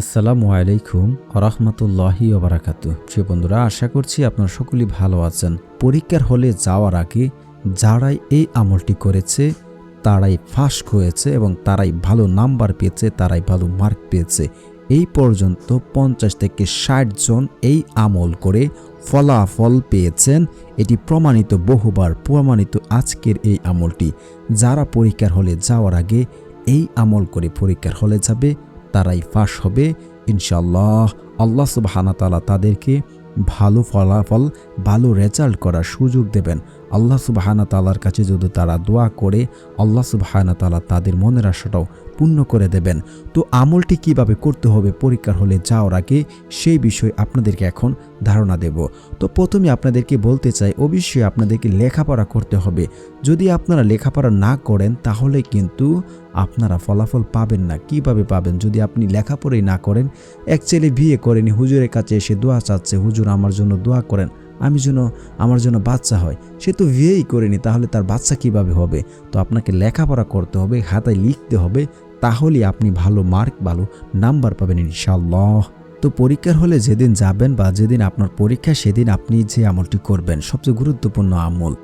আসসালামু আলাইকুম রহমতুল্লাহি ওবরাকাতু প্রিয় বন্ধুরা, আশা করছি আপনারা সকলেই ভালো আছেন। পরীক্ষার হলে যাওয়ার আগে যারাই এই আমলটি করেছে, তারাই ফাঁস হয়েছে এবং তারাই ভালো নাম্বার পেয়েছে, তারাই ভালো মার্ক পেয়েছে। এই পর্যন্ত পঞ্চাশ থেকে ষাট জন এই আমল করে ফলাফল পেয়েছেন। এটি প্রমাণিত, বহুবার প্রমাণিত আজকের এই আমলটি। যারা পরীক্ষার হলে যাওয়ার আগে এই আমল করে পরীক্ষার হলে যাবে তারাই ফাঁস হবে ইনশাল্লাহ আল্লাহ সুবাহানা তালা তাদেরকে ভালো ফলাফল, ভালো রেজাল্ট করার সুযোগ দেবেন। আল্লাহ সুবাহানা তালার কাছে যদি তারা দোয়া করে, আল্লাহ সুবাহানা তালা তাদের মনের আশাটাও পূর্ণ করে দেবেন। তো আমলটি কীভাবে করতে হবে, পরীক্ষার হলে যাওয়ার আগে সেই বিষয়ে আপনাদেরকে এখন ধারণা দেব। তো প্রথমে আপনাদেরকে বলতে চাই, অবশ্যই আপনাদেরকে লেখাপড়া করতে হবে। যদি আপনারা লেখাপড়া না করেন, তাহলে কিন্তু আপনারা ফলাফল পাবেন না। কীভাবে পাবেন? যদি আপনি লেখাপড়াই না করেন, এক ছেলে বিয়ে করেনি, হুজুরের কাছে এসে দোয়া চাচ্ছে, হুজুর আমার জন্য দোয়া করেন। আমি যেন, আমার জন্য বাচ্চা হয়। সে তো বিয়েই করেনি, তাহলে তার বাচ্চা কীভাবে হবে? তো আপনাকে লেখাপড়া করতে হবে হাতায় লিখতে হবে তাহলে আপনি ভালো মার্ক ভালো নাম্বার পাবেন ইনশাল্লাহ তো পরীক্ষার হলে যেদিন যাবেন বা যেদিন আপনার পরীক্ষা, সেদিন আপনি যে আমলটি করবেন, সবচেয়ে গুরুত্বপূর্ণ আমল।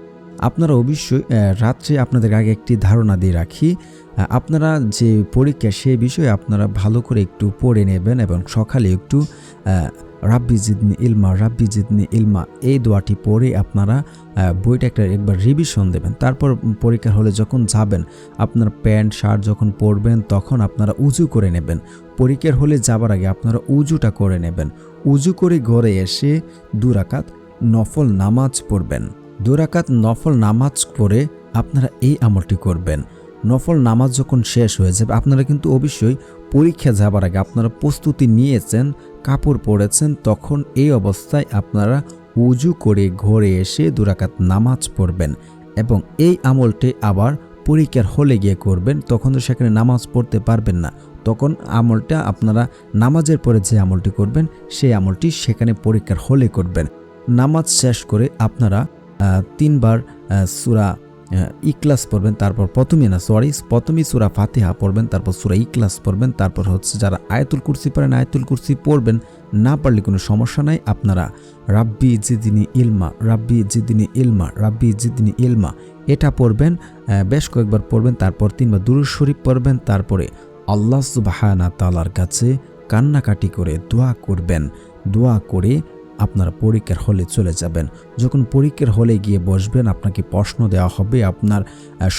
আপনারা অবশ্যই রাত্রে আপনাদের আগে একটি ধারণা দিয়ে রাখি আপনারা যে পরীক্ষা, সে বিষয়ে আপনারা ভালো করে একটু পড়ে নেবেন এবং সকালে একটু রাব্বি জিদনি ইলমা, রাব্বি জিদনি ইলমা, এই দোয়াটি পড়ে আপনারা বইটা একটা একবার রিভিশন দেবেন। তারপর পরীক্ষার হলে যখন যাবেন, আপনার প্যান্ট, শার্ট যখন পরবেন, তখন আপনারা উজু করে নেবেন। পরীক্ষার হলে যাবার আগে আপনারা উজুটা করে নেবেন। উজু করে ঘরে এসে দুরাকাত নফল নামাজ পড়বেন। দুরাকাত নফল নামাজ পড়ে আপনারা এই আমলটি করবেন। নফল নামাজ যখন শেষ হয়ে যাবে, আপনারা কিন্তু অবশ্যই পরীক্ষা যাবার আগে আপনারা প্রস্তুতি নিয়েছেন, কাপড় পরেছেন, তখন এই অবস্থায় আপনারা উজু করে ঘরে এসে দুরাকাত নামাজ পড়বেন এবং এই আমলটি আবার পরীক্ষার হলে গিয়ে করবেন, তখন তো সেখানে নামাজ পড়তে পারবেন না। তখন আমলটা আপনারা নামাজের পরে যে আমলটি করবেন, সেই আমলটি সেখানে পরীক্ষার হলে করবেন। নামাজ শেষ করে আপনারা তিনবার সুরা ইকলাস পড়বেন, তারপর প্রথমে না সরি প্রথমেই সুরা ফাতিহা পড়বেন, তারপর সুরা ইকলাস পড়বেন, তারপর হচ্ছে যারা আয়াতুল কুরসি পারেন আয়াতুল কুরসি পড়বেন, না পারলে কোনো সমস্যা নাই। আপনারা রাব্বি জিদিনী ইলমা, রাব্বি জিদিনী ইলমা, রাব্বি জিদিনী ইলমা, এটা পড়বেন বেশ কয়েকবার পড়বেন, তারপর তিনবার দুরুদ শরীফ পড়বেন, তারপরে আল্লাহ সুবাহানা তালার কাছে কান্নাকাটি করে দোয়া করবেন, দোয়া করে আপনারা পরীক্ষার হলে চলে যাবেন। যখন পরীক্ষার হলে গিয়ে বসবেন, আপনাকে প্রশ্ন দেওয়া হবে, আপনার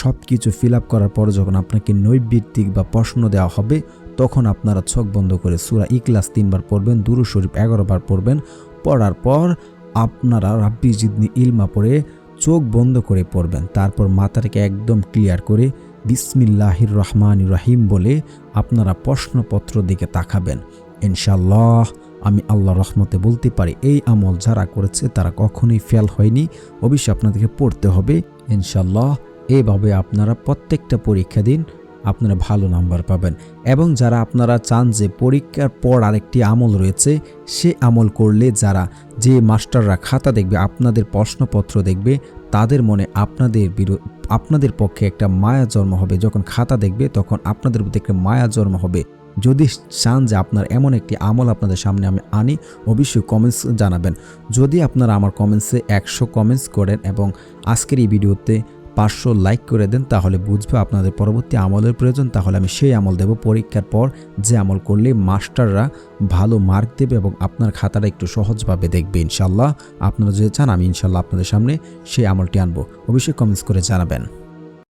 সব কিছু ফিল আপ করার পর যখন আপনাকে নৈবিত্তিক বা প্রশ্ন দেওয়া হবে, তখন আপনারা চোখ বন্ধ করে সুরা ইকলাস তিনবার পড়বেন দুরু শরীফ এগারো বার পড়বেন। পড়ার পর আপনারা রাব্বি জিদনি ইলমা পড়ে চোখ বন্ধ করে পড়বেন। তারপর মাথাটাকে একদম ক্লিয়ার করে বিসমিল্লাহির রহমান রহিম বলে আপনারা প্রশ্নপত্র দিকে তাকাবেন। ইনশাল্লাহ আমি আল্লাহ রহমতে বলতে পারি, এই আমল যারা করেছে তারা কখনোই ফেল হয়নি। অবশ্যই আপনাদেরকে পড়তে হবে। ইনশাল্লাহ এভাবে আপনারা প্রত্যেকটা পরীক্ষা দিন, আপনারা ভালো নাম্বার পাবেন। এবং যারা আপনারা চান যে পরীক্ষার পর আরেকটি আমল রয়েছে, সে আমল করলে যারা যে মাস্টাররা খাতা দেখবে, আপনাদের প্রশ্নপত্র দেখবে, তাদের মনে আপনাদের আপনাদের পক্ষে একটা মায়া জন্ম হবে। যখন খাতা দেখবে, তখন আপনাদের প্রতি একটা মায়া জন্ম হবে। যদি চান যে আপনার এমন একটি আমল আপনাদের সামনে আমি আনি, অবশ্যই কমেন্টস জানাবেন। যদি আপনারা আমার কমেন্টসে একশো কমেন্টস করেন এবং আজকের এই ভিডিওতে পাঁচশো লাইক করে দেন, তাহলে বুঝবে আপনাদের পরবর্তী আমলের প্রয়োজন। তাহলে আমি সেই আমল দেব। পরীক্ষার পর যে আমল করলে মাস্টাররা ভালো মার্ক দেবে এবং আপনার খাতাটা একটু সহজভাবে দেখবে ইনশাল্লাহ আপনারা যদি চান, আমি ইনশাল্লাহ আপনাদের সামনে সেই আমলটি আনব। অবশ্যই কমেন্টস করে জানাবেন।